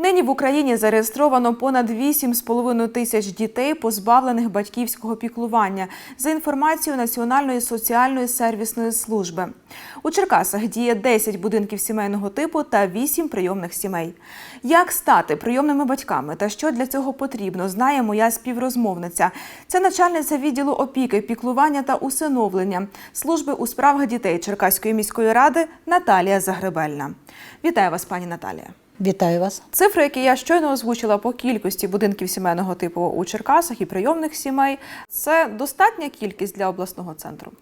Нині в Україні зареєстровано понад 8,5 тисяч дітей, позбавлених батьківського піклування, за інформацією Національної соціальної сервісної служби. У Черкасах діє 10 будинків сімейного типу та 8 прийомних сімей. Як стати прийомними батьками та що для цього потрібно, знає моя співрозмовниця. Це начальниця відділу опіки, піклування та усиновлення служби у справах дітей Черкаської міської ради Наталія Загребельна. Вітаю вас, пані Наталія. Вітаю вас. Цифри, які я щойно озвучила по кількості будинків сімейного типу у Черкасах і прийомних сімей, це достатня кількість для обласного центру.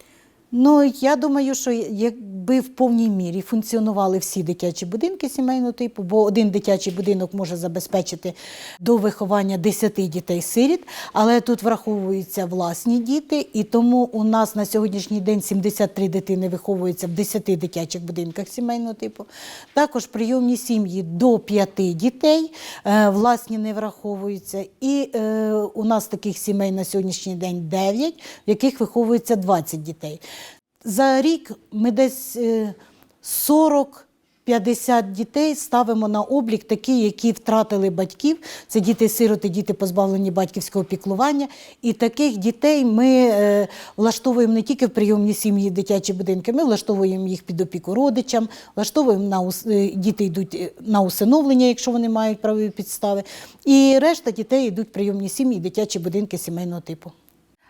Ну я думаю, що якби в повній мірі функціонували всі дитячі будинки сімейного типу, бо один дитячий будинок може забезпечити до виховання 10 дітей-сиріт, але тут враховуються власні діти, і тому у нас на сьогоднішній день 73 дитини виховуються в 10 дитячих будинках сімейного типу. Також прийомні сім'ї до 5 дітей, е, власні не враховуються. І е, у нас таких сімей на сьогоднішній день 9, в яких виховується 20 дітей. За рік ми десь е, 40-50 дітей ставимо на облік такі, які втратили батьків. Це діти-сироти, діти позбавлені батьківського піклування. І таких дітей ми е, влаштовуємо не тільки в прийомні сім'ї, дитячі будинки, ми влаштовуємо їх під опіку родичам, влаштовуємо на ус- е, діти йдуть е, на усиновлення, якщо вони мають правові підстави. І решта дітей йдуть в прийомні сім'ї, дитячі будинки сімейного типу.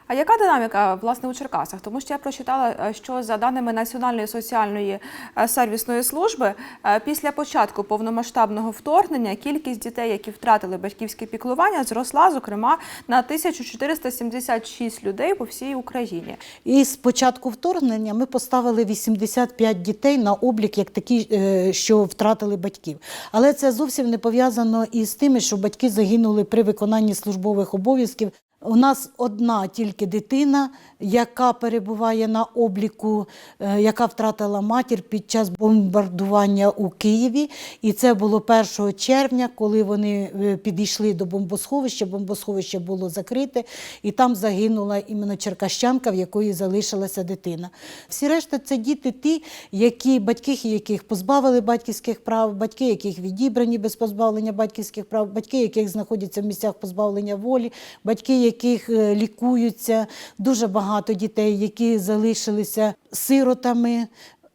А яка динаміка власне у Черкасах? Тому що я прочитала, е, що за даними Національної соціальної е, сервісної служби, е, після початку повномасштабного вторгнення кількість дітей, які втратили батьківське піклування, зросла зокрема на 1476 людей по всій Україні. І з початку вторгнення ми поставили 85 дітей на облік, як такі, що втратили батьків. Але це зовсім не пов'язано із тим, що батьки загинули при виконанні службових обов'язків. У нас одна тільки дитина, яка перебуває на обліку, е, яка втратила матір під час бомбардування у Києві. І це було 1 червня, коли вони е, підійшли до бомбосховища. Бомбосховище було закрите, і там загинула іменно черкащанка, в якої залишилася дитина. Всі решта це діти, ті, які батьки яких позбавили батьківських прав, батьки, яких відібрані без позбавлення батьківських прав, батьки, яких знаходяться в місцях позбавлення волі, батьки, яких е, лікуються, дуже багато дітей, які залишилися сиротами.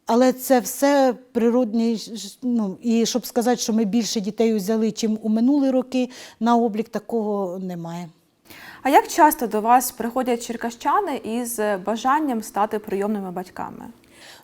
Але це все природні. Ну і щоб сказати, що ми більше дітей взяли, чим у минулі роки на облік, такого немає. А як часто до вас приходять черкащани із бажанням стати прийомними батьками?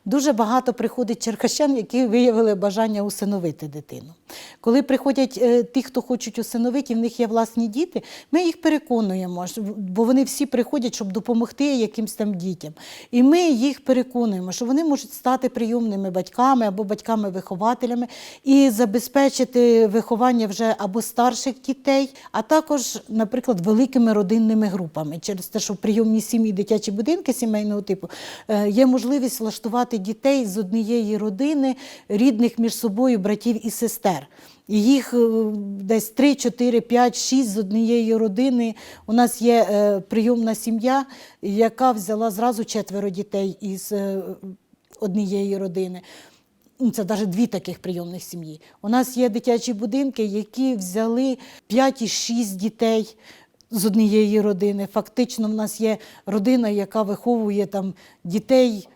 Дуже багато приходить черкащан, які виявили бажання усиновити дитину. Коли приходять е, ті, хто хочуть усиновити, і в них є власні діти, ми їх переконуємо, бо вони всі приходять, щоб допомогти якимсь там дітям. І ми їх переконуємо, що вони можуть стати прийомними батьками або батьками-вихователями і забезпечити виховання вже або старших дітей, а також, наприклад, великими родинними групами. Через те, що прийомні сім'ї, дитячі будинки сімейного типу е, є можливість влаштувати дітей з однієї родини, рідних між собою братів і сестер. І їх е, десь 3, 4, 5, 6 з однієї родини. У нас є е, прийомна сім'я, яка взяла зразу четверо дітей із е, однієї родини. Ну, Це навіть дві таких прийомних сім'ї. У нас є дитячі будинки, які взяли 5 і 6 дітей з однієї родини. Фактично, в нас є родина, яка виховує там дітей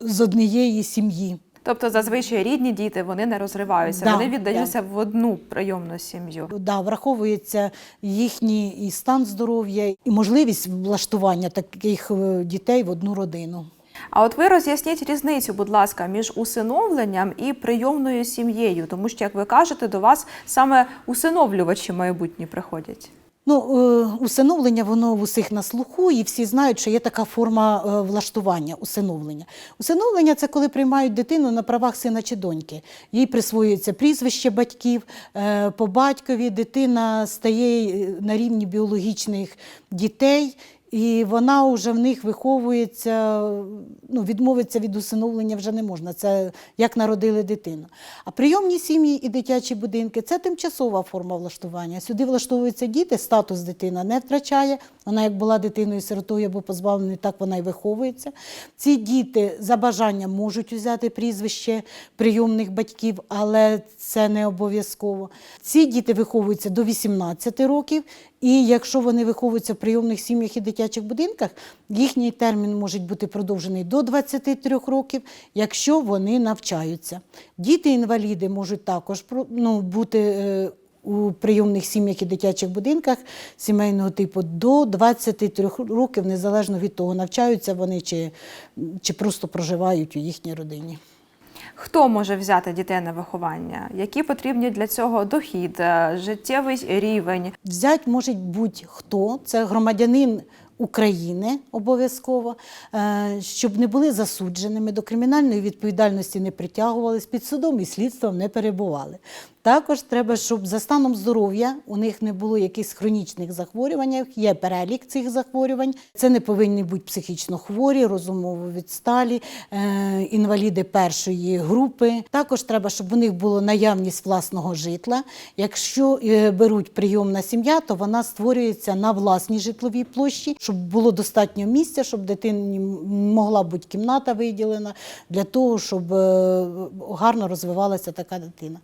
з однієї сім'ї. Тобто зазвичай рідні діти вони не розриваються, Да, вони віддаються в одну прийомну сім'ю. Да, враховується їхній і стан здоров'я, і можливість влаштування таких е, дітей в одну родину. А от ви роз'ясніть різницю, будь ласка, між усиновленням і прийомною сім'єю, тому що, як ви кажете, до вас саме усиновлювачі майбутні приходять. Ну, е, усиновлення воно в усіх на слуху, і всі знають, що є така форма е, влаштування усиновлення. Усиновлення це коли приймають дитину на правах сина чи доньки. Їй присвоюється прізвище батьків е, по батькові. Дитина стає на рівні біологічних дітей. І вона вже в них виховується, ну, відмовитися від усиновлення вже не можна. Це як народили дитину. А прийомні сім'ї і дитячі будинки це тимчасова форма влаштування. Сюди влаштовуються діти, статус дитина не втрачає. Вона як була дитиною сиротою або позбавленою, так вона і виховується. Ці діти за бажанням можуть взяти прізвище прийомних батьків, але це не обов'язково. Ці діти виховуються до 18 років, і якщо вони виховуються в прийомних сім'ях і дитячих будинках, їхній термін може бути продовжений до 23 років, якщо вони навчаються. Діти-інваліди можуть також ну, бути. е, у прийомних сім'ях і дитячих будинках сімейного типу до 23 років, незалежно від того, навчаються вони чи, чи просто проживають у їхній родині. Хто може взяти дітей на виховання? Які потрібні для цього дохід, е, життєвий рівень? Взять може будь-хто, це громадянин України обов'язково, е, щоб не були засудженими, до кримінальної відповідальності не притягувались, під судом і слідством не перебували. Також треба, щоб за станом здоров'я у них не було якихось хронічних захворювань, є перелік цих захворювань. Це не повинні бути психічно хворі, розумово відсталі, е, інваліди першої групи. Також треба, щоб у них була наявність власного житла. Якщо е, беруть прийомна сім'я, то вона створюється на власній житловій площі, щоб було достатньо місця, щоб дитині могла бути кімната виділена для того, щоб е, гарно розвивалася така дитина.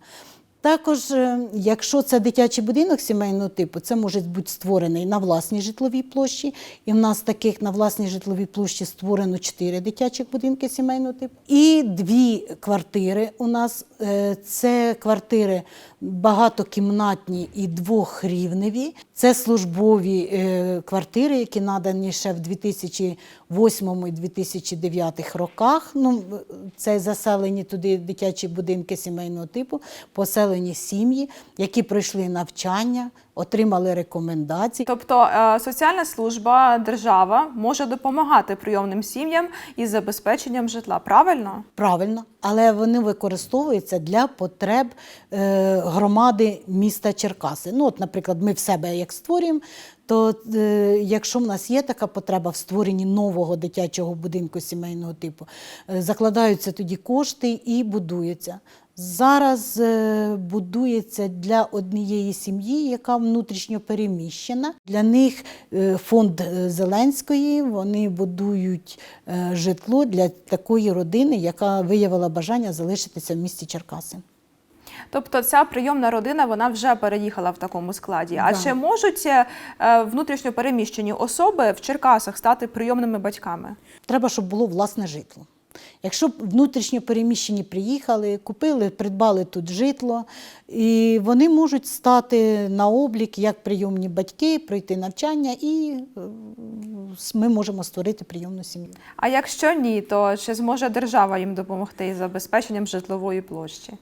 Також, е, якщо це дитячий будинок сімейного типу, це може бути створений на власній житловій площі. І в нас таких на власній житловій площі створено чотири дитячих будинки сімейного типу. І дві квартири у нас е, це квартири багатокімнатні і двохрівневі. Це службові е, квартири, які надані ще в 2008 і 2009 роках. Ну, це заселені туди дитячі будинки сімейного типу, поселені сім'ї, які пройшли навчання, отримали рекомендації. Тобто е, соціальна служба, держава може допомагати прийомним сім'ям із забезпеченням житла. Правильно? Правильно, але вони використовуються для потреб е, громади міста Черкаси. Ну, от, наприклад, ми в себе як створюємо, то е, якщо в нас є така потреба в створенні нового дитячого будинку сімейного типу, закладаються тоді кошти і будуються. Зараз е, будується для однієї сім'ї, яка внутрішньо переміщена. Для них е, фонд е, Зеленської вони будують житло для такої родини, яка виявила бажання залишитися в місті Черкаси. Тобто ця прийомна родина вона вже переїхала в такому складі. А Да. чи можуть внутрішньо переміщені особи в Черкасах стати прийомними батьками? Треба, щоб було власне житло. Якщо б внутрішньо переміщені приїхали, купили, придбали тут житло, і вони можуть стати на облік як прийомні батьки, пройти навчання, і е, ми можемо створити прийомну сім'ю. А якщо ні, то чи зможе держава їм допомогти із забезпеченням житлової площі?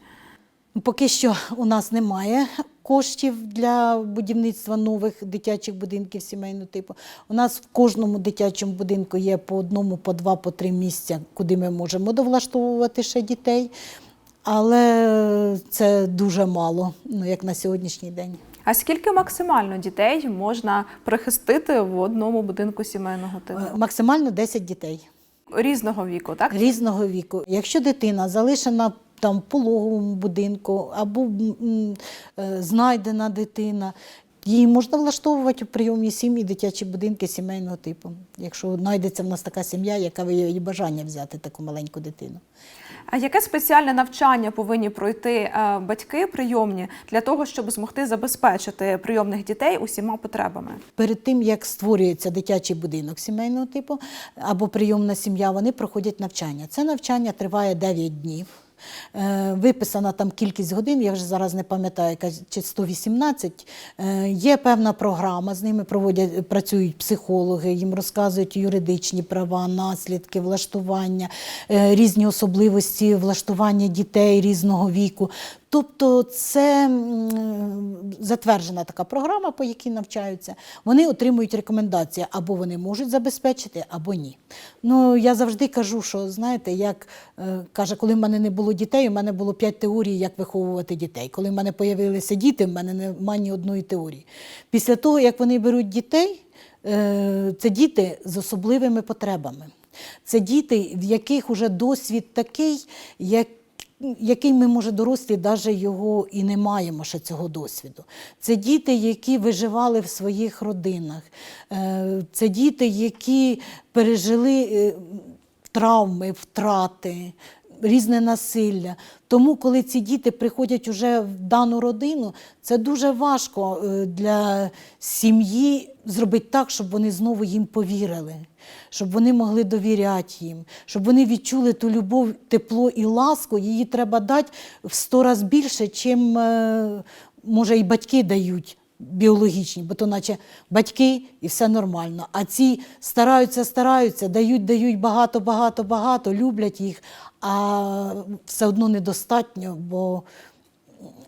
Поки що у нас немає коштів для будівництва нових дитячих будинків сімейного типу. У нас в кожному дитячому будинку є по одному, по два, по три місця, куди ми можемо довлаштовувати ще дітей. Але це дуже мало, ну як на сьогоднішній день. А скільки максимально дітей можна прихистити в одному будинку сімейного типу? Е, Максимально 10 дітей Різного віку, так? різного віку. Якщо дитина залишена там в пологовому будинку або е, знайдена дитина, її можна влаштовувати у прийомні сім'ї, дитячі будинки сімейного типу. Якщо знайдеться в нас така сім'я, яка виявить бажання взяти таку маленьку дитину. А яке спеціальне навчання повинні пройти е, батьки прийомні для того, щоб змогти забезпечити прийомних дітей усіма потребами? Перед тим, як створюється дитячий будинок сімейного типу або прийомна сім'я, вони проходять навчання. Це навчання триває 9 днів. Е, Виписана там кількість годин, я вже зараз не пам'ятаю, яка чи 118. Е, Є певна програма, з ними проводять, працюють психологи, їм розказують юридичні права, наслідки, влаштування, е, різні особливості влаштування дітей різного віку. Тобто це затверджена така програма, по якій навчаються. Вони отримують рекомендації, або вони можуть забезпечити, або ні. Ну, я завжди кажу, що знаєте, як е, каже, коли в мене не було дітей, у мене було п'ять теорій, як виховувати дітей. Коли в мене з'явилися діти, в мене немає ні одної теорії. Після того, як вони беруть дітей, е, це діти з особливими потребами. Це діти, в яких вже досвід такий, як який ми, може, дорослі, навіть його і не маємо ще цього досвіду. Це діти, які виживали в своїх родинах. Е, Це діти, які пережили е, травми, втрати, різне насилля. Тому, коли ці діти приходять уже в дану родину, це дуже важко е, для сім'ї зробити так, щоб вони знову їм повірили, щоб вони могли довіряти їм, щоб вони відчули ту любов, тепло і ласку. Її треба дати в сто разів більше, чим е, може і батьки дають біологічні, бо то наче батьки і все нормально. А ці стараються, стараються, дають, дають багато, багато, багато, люблять їх, а все одно недостатньо, бо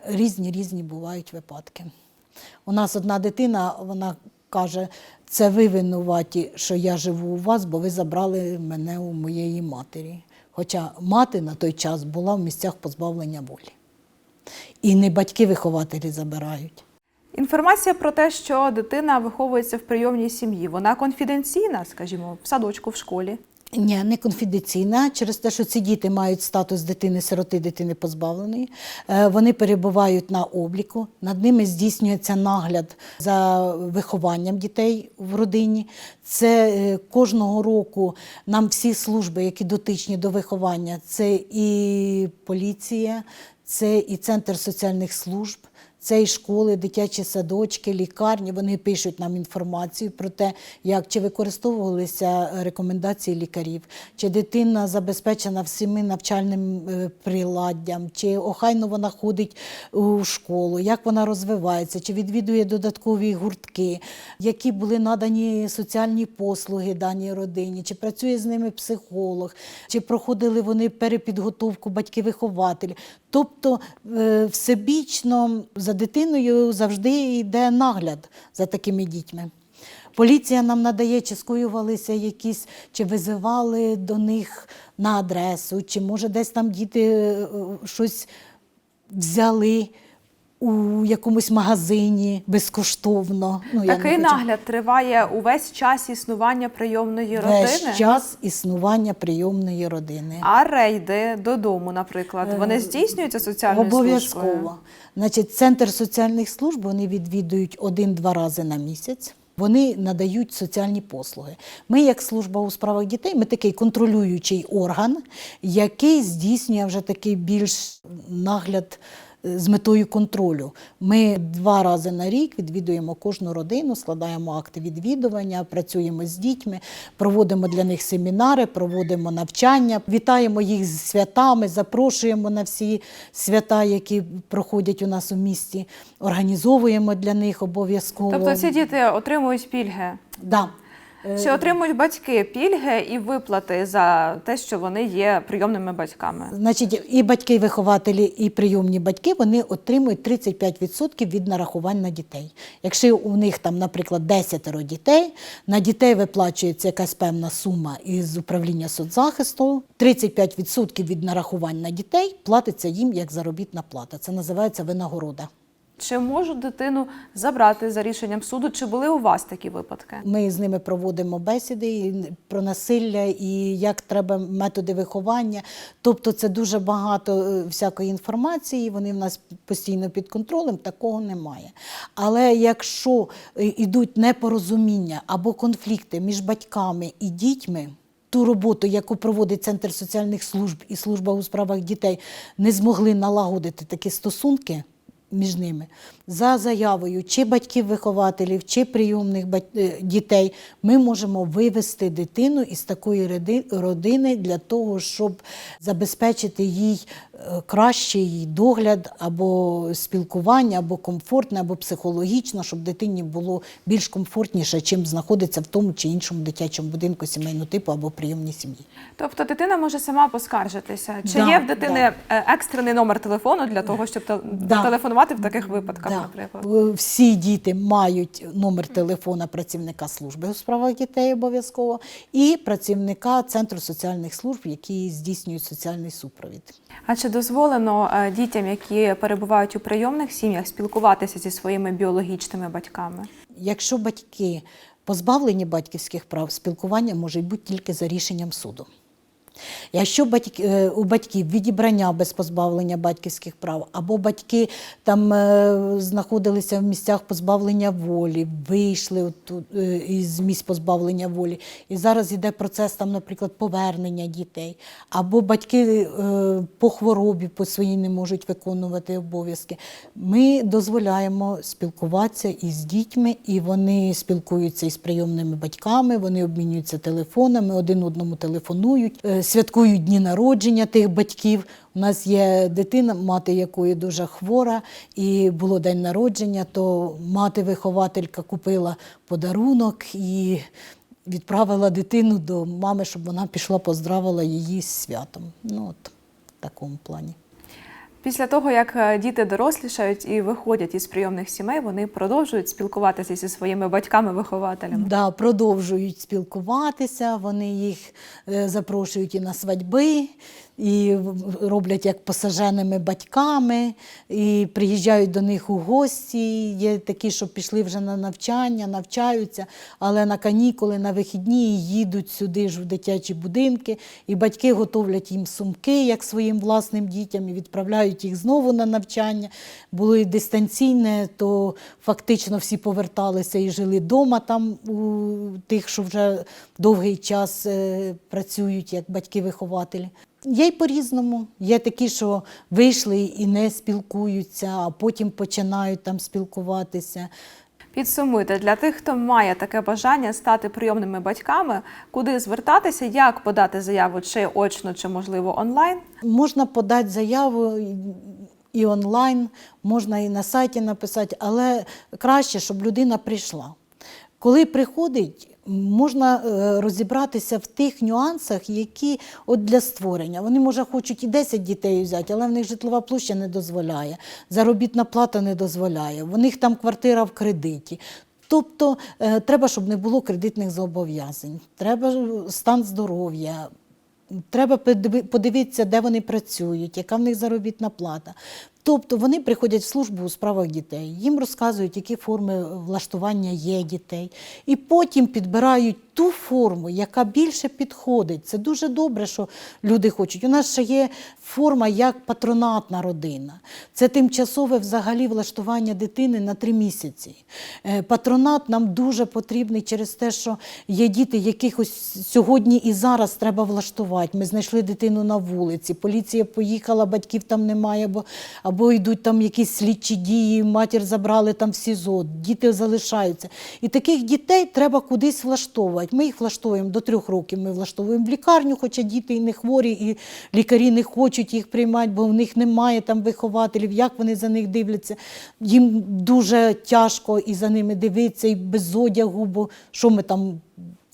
різні різні бувають випадки. У нас одна дитина, вона каже, це ви винуваті, що я живу у вас, бо ви забрали мене у моєї матері. Хоча мати на той час була в місцях позбавлення волі. І не батьки-вихователі забирають. Інформація про те, що дитина виховується в прийомній сім'ї, вона конфіденційна, скажімо, в садочку, в школі. Ні, не конфіденційна, через те, що ці діти мають статус дитини-сироти, дитини позбавленої. Е, Вони перебувають на обліку, над ними здійснюється нагляд за вихованням дітей в родині. Це е, кожного року нам всі служби, які дотичні до виховання, це і поліція, це і центр соціальних служб. Це і школи, дитячі садочки, лікарні. Вони пишуть нам інформацію про те, як чи використовувалися рекомендації лікарів, чи дитина забезпечена всіми навчальним е, приладдям, чи охайно вона ходить у школу, як вона розвивається, чи відвідує додаткові гуртки, які були надані соціальні послуги даній родині, чи працює з ними психолог, чи проходили вони перепідготовку батьки-вихователі. Тобто е, всебічно за дитиною завжди йде нагляд за такими дітьми. Поліція нам надає, чи скоювалися якісь, чи визивали до них на адресу, чи може десь там діти е, щось взяли у якомусь магазині безкоштовно. Ну, я Такий хочу- нагляд триває увесь час існування прийомної родини. Весь час існування прийомної родини. А рейди додому, наприклад, вони здійснюються соціальною службою? Обов'язково. Значить, центр соціальних служб вони відвідують один-два рази на місяць. Вони надають соціальні послуги. Ми, як служба у справах дітей, ми такий контролюючий орган, який здійснює вже такий більш нагляд е, з метою контролю. Ми два рази на рік відвідуємо кожну родину, складаємо акти відвідування, працюємо з дітьми, проводимо для них семінари, проводимо навчання, вітаємо їх з святами, запрошуємо на всі свята, які проходять у нас у місті, організовуємо для них обов'язково. Тобто ці діти отримують пільги. да. Чи отримують батьки пільги і виплати за те, що вони є прийомними батьками? Значить, і батьки, і вихователі, і прийомні батьки вони отримують 35% від нарахувань на дітей. Якщо у них там, наприклад, 10 дітей, на дітей виплачується якась певна сума із управління соцзахисту. 35% від нарахувань на дітей платиться їм як заробітна плата. Це називається винагорода. Чи можуть дитину забрати за рішенням суду? Чи були у вас такі випадки? Ми з ними проводимо бесіди про насилля і як треба методи виховання. Тобто це дуже багато е, всякої інформації, вони в нас постійно під контролем, такого немає. Але якщо йдуть непорозуміння або конфлікти між батьками і дітьми, ту роботу, яку проводить Центр соціальних служб і служба у справах дітей, не змогли налагодити такі стосунки між ними. За заявою чи батьків-вихователів, чи прийомних бать- е, дітей ми можемо вивести дитину із такої родини для того, щоб забезпечити їй е, кращий догляд або спілкування, або комфортне, або психологічно, щоб дитині було більш комфортніше, чим знаходиться в тому чи іншому дитячому будинку сімейного типу або прийомній сім'ї. Тобто дитина може сама поскаржитися. Чи Да, є в дитини е, екстрений номер телефону для того, щоб Да. телефонувати в таких випадках, Да. наприклад? Всі діти мають номер телефона працівника служби у справах дітей обов'язково і працівника Центру соціальних служб, які здійснюють соціальний супровід. А чи дозволено е, дітям, які перебувають у прийомних сім'ях, спілкуватися зі своїми біологічними батьками? Якщо батьки позбавлені батьківських прав, спілкування може бути тільки за рішенням суду. Якщо батьки, е, у батьків відібрання без позбавлення батьківських прав, або батьки там е, знаходилися в місцях позбавлення волі, вийшли е, із місць позбавлення волі, і зараз йде процес там, наприклад, повернення дітей, або батьки по хворобі по своїй не можуть виконувати обов'язки. Ми дозволяємо спілкуватися із дітьми, і вони спілкуються із прийомними батьками, вони обмінюються телефонами, один одному телефонують, святкують дні народження тих батьків. У нас є дитина, мати якої дуже хвора, і було день народження, то мати-вихователька купила подарунок і відправила дитину до мами, щоб вона пішла, поздравила її з святом. Ну, от в такому плані. Після того, як е, діти дорослішають і виходять із прийомних сімей, вони продовжують спілкуватися зі своїми батьками-вихователями. Да, продовжують спілкуватися, вони їх е, запрошують і на свадьби, і роблять як посаженими батьками, і приїжджають до них у гості. Є такі, що пішли вже на навчання, навчаються, але на канікули, на вихідні їдуть сюди ж в дитячі будинки, і батьки готовлять їм сумки, як своїм власним дітям, і відправляють їх знову на навчання. Було дистанційне, то фактично всі поверталися і жили вдома там у тих, що вже довгий час е, працюють як батьки-вихователі. Є й по-різному. Є такі, що вийшли і не спілкуються, а потім починають там спілкуватися. Підсумуйте для тих, хто має таке бажання стати прийомними батьками, куди звертатися, як подати заяву, чи очно, чи можливо онлайн. Можна подати заяву і- онлайн, можна і на сайті написати, але краще, щоб людина прийшла. Коли приходить, можна е, розібратися в тих нюансах, які от для створення. Вони, може, хочуть і 10 дітей взяти, але в них житлова площа не дозволяє, заробітна плата не дозволяє, в них там квартира в кредиті. Тобто е, треба, щоб не було кредитних зобов'язань, треба е, стан здоров'я, Треба подивитися, де вони працюють, яка в них заробітна плата. Тобто вони приходять в службу у справах дітей, їм розказують, які форми влаштування є дітей, і потім підбирають ту форму, яка більше підходить. Це дуже добре, що люди хочуть. У нас ще є форма як патронатна родина. Це тимчасове взагалі влаштування дитини на три місяці. Е, Патронат нам дуже потрібний через те, що є діти, яких ось сьогодні і зараз треба влаштувати. Ми знайшли дитину на вулиці, поліція поїхала, батьків там немає, або, або йдуть там якісь слідчі дії, матір забрали там в СІЗО, діти залишаються. І таких дітей треба кудись влаштовувати. Ми їх влаштовуємо до трьох років. Ми влаштовуємо в лікарню, хоча діти і не хворі, і лікарі не хочуть їх приймати, бо в них немає там вихователів. Як вони за них дивляться? Їм дуже тяжко і за ними дивитися, і без одягу, бо що ми там.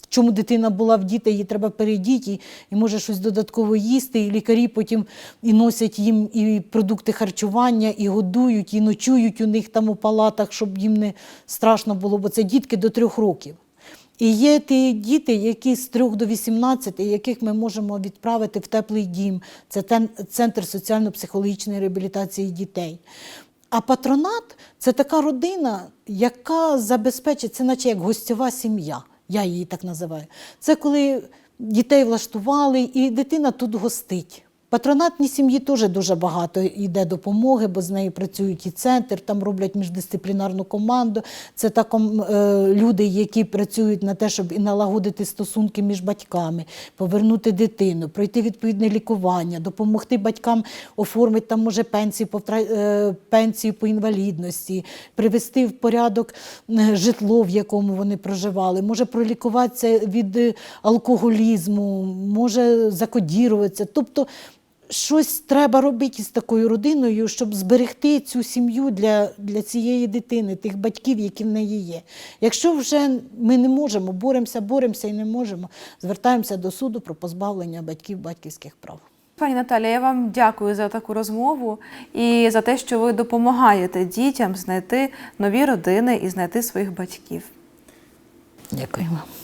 Чому дитина була в дітей, її треба передіти, і, і може щось додатково їсти, і лікарі потім і носять їм і продукти харчування, і годують, і ночують у них там у палатах, щоб їм не страшно було, бо це дітки до трьох років. І є ті діти, які з 3 до 18, яких ми можемо відправити в теплий дім. Це центр соціально-психологічної реабілітації дітей. А патронат це така родина, яка забезпечить, це наче як гостьова сім'я. Я її так називаю. Це коли дітей влаштували, і дитина тут гостить. Патронатній сім'ї теж дуже багато йде допомоги, бо з нею працюють і центр, там роблять міждисциплінарну команду. Це так люди, які працюють на те, щоб і налагодити стосунки між батьками, повернути дитину, пройти відповідне лікування, допомогти батькам оформити там, може, пенсію по, е, пенсію по інвалідності, привести в порядок е, житло, в якому вони проживали, може пролікуватися від е, алкоголізму, може закодіруватися. Тобто щось треба робити з такою родиною, щоб зберегти цю сім'ю для, для цієї дитини, тих батьків, які в неї є. Якщо вже ми не можемо, боремося, боремося і не можемо, звертаємося до суду про позбавлення батьків батьківських прав. Пані Наталія, я вам дякую за таку розмову і за те, що ви допомагаєте дітям знайти нові родини і знайти своїх батьків. Дякую вам.